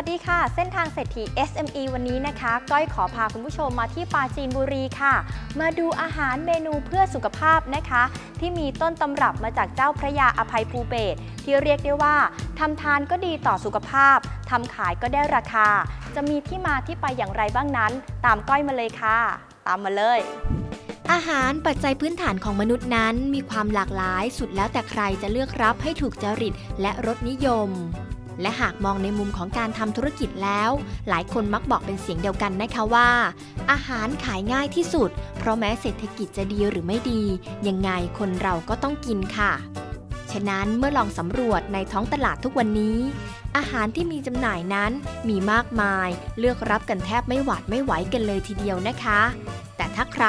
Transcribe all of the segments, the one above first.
วัสดีค่ะ เส้นทางเศรษฐี SME วันนี้นะคะ ก้อยขอพาคุณผู้ชมมาที่ปาจีนบุรีค่ะ มาดูอาหารเมนูเพื่อสุขภาพนะคะ ที่มีต้นตำรับมาจากเจ้าพระยาอภัยภูเบศที่เรียกได้ว่าทำทานก็ดีต่อสุขภาพทำขายก็ได้ราคา จะมีที่มาที่ไปอย่างไรบ้างนั้น ตามก้อยมาเลยค่ะ ตามมาเลยอาหารปัจจัยพื้นฐานของมนุษย์นั้นมีความหลากหลายสุดแล้วแต่ใครจะเลือกรับให้ถูกจริตและรสนิยม และหากมองในมุมของการทำธุรกิจแล้ว หลายคนมักบอกเป็นเสียงเดียวกันนะคะว่า อาหารขายง่ายที่สุด เพราะแม้เศรษฐกิจจะดีหรือไม่ดี ยังไงคนเราก็ต้องกินค่ะ ฉะนั้นเมื่อลองสำรวจในท้องตลาดทุกวันนี้ อาหารที่มีจำหน่ายนั้นมีมากมาย เลือกรับกันแทบไม่หวาดไม่ไหวกันเลยทีเดียวนะคะแต่ถ้าใคร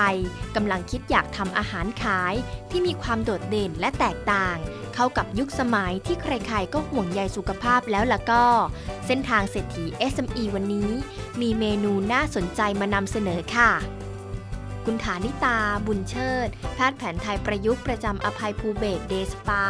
กำลังคิดอยากทำอาหารขายที่มีความโดดเด่นและแตกต่าง เข้ากับยุคสมัยที่ใครๆ ก็ห่วงใยสุขภาพแล้วล่ะก็ เส้นทางเศรษฐี SME วันนี้ มีเมนูน่าสนใจมานำเสนอค่ะ คุณฐานิตา บุญเชิด แพทย์แผนไทยประยุกต์ประจำอภัยภูเบศเดสปา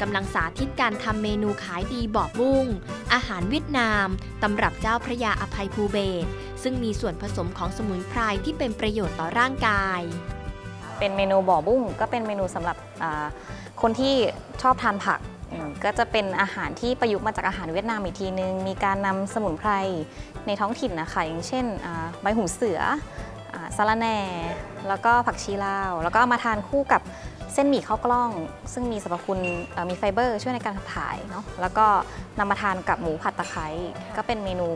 กำลังสาธิตการทำเมนูขายดีบอบบุ้ง อาหารเวียดนาม ตำรับเจ้าพระยาอภัยภูเบศ ซึ่งมีส่วนผสมของสมุนไพรที่เป็นประโยชน์ต่อร่างกาย เป็นเมนูบ่อบุ้งก็เป็นเมนูสำหรับคนที่ชอบทานผักก็จะเป็นอาหารที่ประยุกต์มาจากอาหารเวียดนามอีกทีนึง มีการนำสมุนไพรในท้องถิ่นนะคะอย่างเช่นใบหูเสืออ่าสะระแหน่ แล้วก็ผักชีลาว แล้วก็มาทานคู่กับเส้นหมี่ข้าวกล้อง ซึ่งมีสรรพคุณมีไฟเบอร์ช่วยในการขับถ่ายเนาะแล้วก็นำมาทานกับหมูผัดตะไคร้ก็เป็นเมนู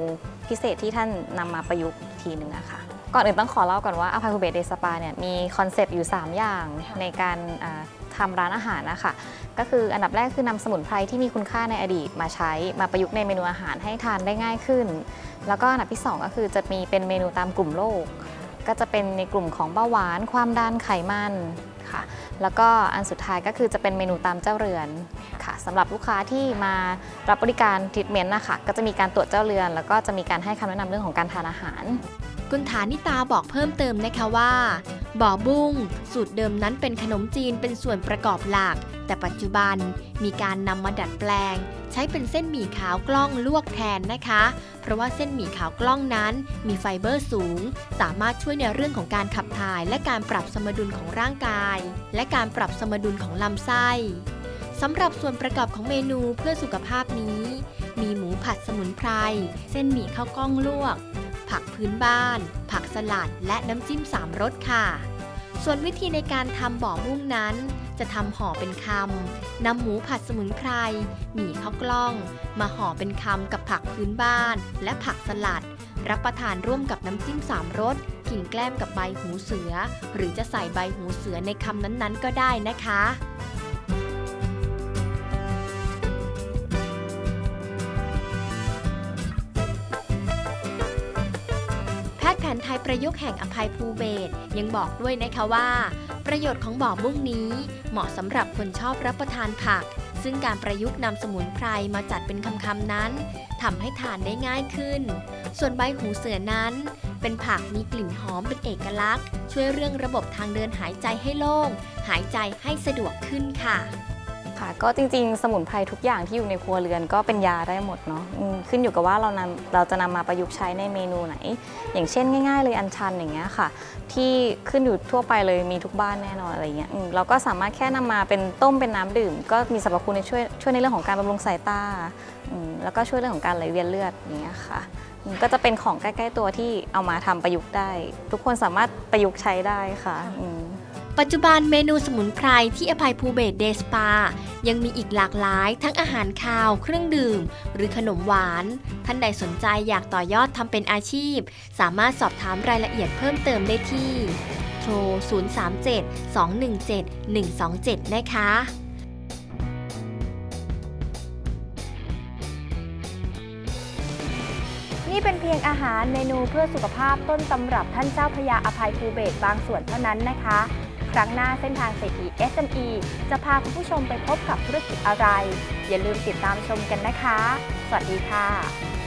พิเศษที่ท่านนำมาประยุกต์อีกทีนึงนะคะก่อนอื่นต้องขอเล่าก่อนว่าอภัยภูเบศเดสปาเนี่ยมีคอนเซปต์อยู่ 3 อย่างในการอ่าทำร้านอาหารนะคะก็คืออันดับแรกคือนำสมุนไพรที่มีคุณค่าในอดีตมาใช้มาประยุกต์ในเมนูอาหารให้ทานได้ง่ายขึ้น แล้วก็อันดับที่ 2 ก็คือจะมีเป็นเมนูตามกลุ่มโรคก็จะเป็นในกลุ่มของเบาหวาน ความดันไขมัน ค่ะ แล้วก็อันสุดท้ายก็คือจะเป็นเมนูตามเจ้าเรือนค่ะสำหรับลูกค้าที่มารับบริการทรีทเมนต์นะคะก็จะมีการตรวจเจ้าเรือน แล้วก็จะมีการให้คำแนะนำเรื่องของการทานอาหาร คุณฐานิตาบอกเพิ่มเติมนะคะว่า บ่อบุ้ง สูตรเดิมนั้นเป็นขนมจีนเป็นส่วนประกอบหลัก แต่ปัจจุบันมีการนำมาดัดแปลง ใช้เป็นเส้นหมี่ขาวกล้องลวกแทนนะคะ เพราะว่าเส้นหมี่ขาวกล้องนั้น มีไฟเบอร์สูง สามารถช่วยในเรื่องของการขับถ่าย และการปรับสมดุลของร่างกาย และการปรับสมดุลของลำไส้สำหรับส่วนประกอบของเมนูเพื่อสุขภาพนี้ มีหมูผัดสมุนไพร เส้นหมี่ข้าวกล้องลวก ผักพื้นบ้าน ผักสลัด และน้ำจิ้มสามรสค่ะ ส่วนวิธีในการทำบ่อบุ้งนั้น จะทำห่อเป็นคำนำหมูผัดสมุนไพรหมี่ข้าวกล้อง มาห่อเป็นคำกับผักพื้นบ้าน และผักสลัด รับประทานร่วมกับน้ำจิ้มสามรสกินแกล้มกับใบหูเสือ หรือจะใส่ใบหูเสือในคำนั้นๆ ก็ได้นะคะ นไทยประยุกต์แห่งอภัยภูเบศยังบอกด้วยนะคะว่า ประโยชน์ของบ่อบุ้งนี้ เหมาะสำหรับคนชอบรับประทานผัก ซึ่งการประยุกต์นำสมุนไพรมาจัดเป็นคำๆนั้นทำให้ทานได้ง่ายขึ้น ส่วนใบหูเสือนั้น เป็นผักมีกลิ่นหอมเป็นเอกลักษณ์ ช่วยเรื่องระบบทางเดินหายใจให้โล่ง หายใจให้สะดวกขึ้นค่ะ ค่ะก็จริงๆ สมุนไพรทุกอย่างที่อยู่ในครัวเรือนก็เป็นยาได้หมดเนาะขึ้นอยู่กับว่าเรานำเราจะนำมาประยุกต์ใช้ในเมนูไหน อย่างเช่นง่าย ๆ เลยอัญชันอย่างเงี้ยค่ะ ที่ขึ้นอยู่ทั่วไปเลยมีทุกบ้านแน่นอนอะไรเงี้ยเราก็สามารถแค่นำมาเป็นต้มเป็นน้ำดื่ม ก็มีสรรพคุณในช่วยช่วยในเรื่องของการบำรุงสายตาแล้วก็ช่วยเรื่องของการไหลเวียนเลือดอย่างเงี้ยค่ะก็จะเป็นของใกล้ ๆ ตัวที่เอามาทำประยุกต์ได้ ทุกคนสามารถประยุกต์ใช้ได้ค่ะ ปัจจุบันเมนูสมุนไพรที่อภัยภูเบศเดสปา ยังมีอีกหลากหลาย ทั้งอาหารคาว เครื่องดื่ม หรือขนมหวาน ท่านใดสนใจอยากต่อยอดทำเป็นอาชีพ สามารถสอบถามรายละเอียดเพิ่มเติมได้ที่โทร 037 217 127 นะคะนี่เป็นเพียงอาหารเมนูเพื่อสุขภาพต้นตำรับท่านเจ้าพยาอภัยภูเบศบางส่วนเท่านั้นนะคะ ครั้งหน้าเส้นทางเศรษฐี SME จะพาคุณผู้ชมไปพบกับธุรกิจอะไร อย่าลืมติดตามชมกันนะคะ สวัสดีค่ะ